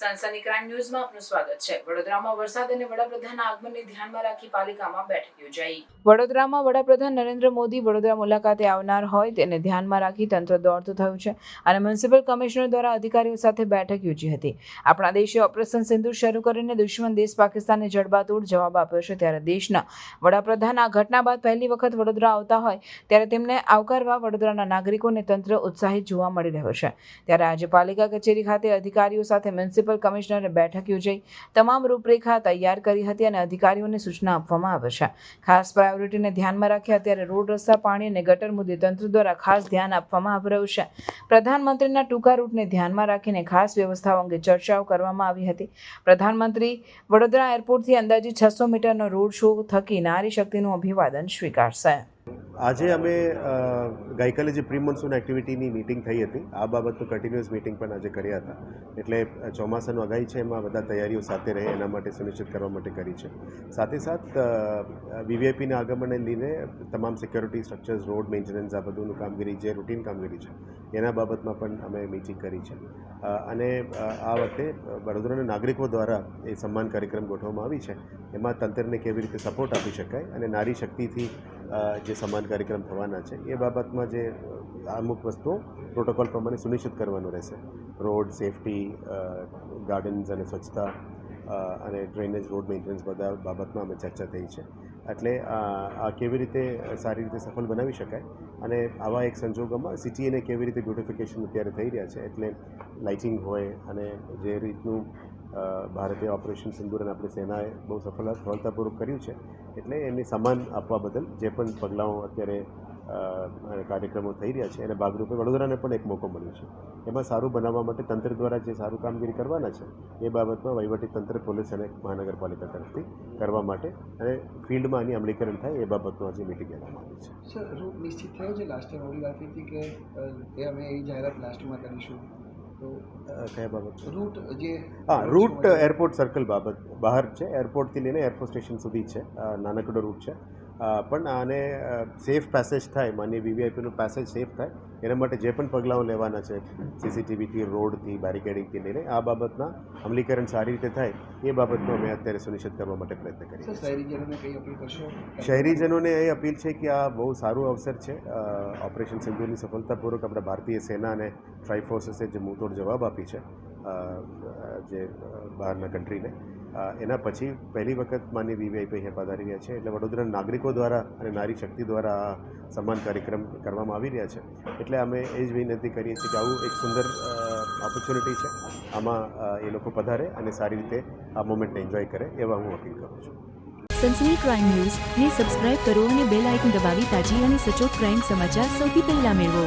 સનસની crime ન્યૂઝમાં આપનું સ્વાગત છે. વડોદરામાં વરસાદ અને વડાપ્રધાનના આગમનને ધ્યાનમાં રાખી પાલિકામાં બેઠક યોજાઈ. વડોદરામાં વડાપ્રધાન નરેન્દ્ર મોદી વડોદરા મુલાકાતે આવનાર હોય તેને ધ્યાનમાં રાખી તંત્ર દોડતું થયું છે અને મ્યુનિસિપલ કમિશનર દ્વારા અધિકારીઓ સાથે બેઠક યોજી હતી. આપણા દેશે ઓપરેશન સિંધુ શરૂ કરીને દુશ્મન દેશ પાકિસ્તાનને જડબાતોડ જવાબ આપ્યો છે. ત્યારે દેશના વડાપ્રધાન આ ઘટના બાદ પહેલી વખત વડોદરા આવતા હોય ત્યારે તેમને આવકારવા વડોદરાના નાગરિકોને તંત્ર ઉત્સાહિત જોવા મળી રહ્યો છે. ત્યારે આજે પાલિકા કચેરી ખાતે અધિકારીઓ સાથે મ્યુનિસિપલ કમિશનરે બેઠક યોજાઈ. તમામ રૂપરેખા તૈયાર કરી હતી અને અધિકારીઓને સૂચના આપવામાં આવે છે. ખાસ પ્રાયોરિટીને ધ્યાનમાં રાખી અત્યારે રોડ, રસ્તા, પાણી અને ગટર મુદ્દે તંત્ર દ્વારા ખાસ ધ્યાન આપવામાં આવી રહ્યું છે. પ્રધાનમંત્રીના ટૂંકા રૂટને ધ્યાનમાં રાખીને ખાસ વ્યવસ્થાઓ અંગે ચર્ચાઓ કરવામાં આવી હતી. પ્રધાનમંત્રી વડોદરા એરપોર્ટથી અંદાજે છસો મીટરનો રોડ શો થકી નારી શક્તિનું અભિવાદન સ્વીકારશે. આજે અમે ગઈકાલે જે પ્રી મોન્સૂન એક્ટિવિટીની મિટિંગ થઈ હતી, આ બાબતનું કન્ટિન્યુઅસ મિટિંગ પણ આજે કર્યા હતા. એટલે ચોમાસાનું આગાહી છે, એમાં બધા તૈયારીઓ સાથે રહે, એના માટે સુનિશ્ચિત કરવા માટે કરી છે. સાથે સાથ વીવીઆઈપીના આગમનને લીધે તમામ સિક્યોરિટી સ્ટ્રક્ચર્સ, રોડ મેન્ટેનન્સ, આ બધુંનું કામગીરી, જે રૂટીન કામગીરી છે, એના બાબતમાં પણ અમે મિટિંગ કરી છે. અને આ વખતે વડોદરાના નાગરિકો દ્વારા એ સન્માન કાર્યક્રમ ગોઠવવામાં આવી છે. એમાં તંત્રને કેવી રીતે સપોર્ટ આપી શકાય અને નારી શક્તિથી જે સમાન કાર્યક્રમ થવાના છે, એ બાબતમાં જે અમુક વસ્તુઓ પ્રોટોકોલ પ્રમાણે સુનિશ્ચિત કરવાનું રહેશે. રોડ સેફટી ગાર્ડન્સ અને સ્વચ્છતા અને ડ્રેનેજ રોડ મેન્ટેનન્સ બધા બાબતમાં અમે ચર્ચા થઈ છે. એટલે આ કેવી રીતે સારી રીતે સફળ બનાવી શકાય અને આવા એક સંજોગોમાં સિટીને કેવી રીતે બ્યુટિફિકેશન અત્યારે થઈ રહ્યા છે, એટલે લાઇટિંગ હોય અને જે રીતનું ભારતીય ઓપરેશન સિંદુરન આપણી સેનાએ બહુ સફળ, સફળતાપૂર્વક કર્યું છે. એટલે એમને સન્માન આપવા બદલ જે પણ પગલાઓ અત્યારે કાર્યક્રમો થઈ રહ્યા છે, એને ભાગરૂપે વડોદરાને પણ એક મોકો મળ્યો છે. એમાં સારું બનાવવા માટે તંત્ર દ્વારા જે સારું કામગીરી કરવાના છે, એ બાબતમાં તંત્ર, પોલીસ અને મહાનગરપાલિકા તરફથી કરવા માટે અને ફિલ્ડમાં આની અમલીકરણ થાય એ બાબતનું આજે મિટિંગ લેવામાં આવી છે. સર નિશ્ચિત થયો છે લાસ્ટ ટાઈમ વાત હતી કે અમે એ જાહેરાત લાસ્ટમાં કરીશું. કયા બાબત રૂટ જે હા રૂટ એરપોર્ટ સર્કલ બાબત બહાર છે. એરપોર્ટથી લઈને એરપોર્ટ સ્ટેશન સુધી છે. નાનકડો રૂટ છે. પણ આને સેફ પેસેજ થાય માની વીવીઆઈપીનું પેસેજ સેફ થાય એના માટે જે પણ પગલાઓ લેવાના છે સીસીટીવીથી રોડથી બેરિકેડિંગથી લઈને આ બાબતના અમલીકરણ સારી રીતે થાય એ બાબતનો અમે અત્યારે સુનિશ્ચિત કરવા માટે પ્રયત્ન કરીએ શહેરીજનોને એ અપીલ છે કે આ બહુ સારું અવસર છે. ઓપરેશન સિંધુની સફળતાપૂર્વક આપણા ભારતીય સેના અને ટ્રાઇફોર્સેસે જે મુંતોડ જવાબ આપી છે જે બહારના કન્ટ્રીને એના પછી પહેલી વખત માન્ય વીવીઆઈપી અહીંયા પધારી રહ્યા છે. એટલે વડોદરાના નાગરિકો દ્વારા અને નારી શક્તિ દ્વારા આ સન્માન કાર્યક્રમ કરવામાં આવી રહ્યા છે. એટલે અમે એ જ વિનંતી કરીએ છીએ કે આવું એક સુંદર ઓપોર્ચ્યુનિટી છે. આમાં એ લોકો પધારે અને સારી રીતે આ મોમેન્ટને એન્જોય કરે એવા હું અપીલ કરું છું. સનસની ક્રાઇમ ન્યૂઝ ને સબસ્ક્રાઇબ કરો અને બેલ આઇકન દબાવી તાજી અને સચોટ ક્રાઇમ સમાચાર સૌથી પહેલા મેળવો.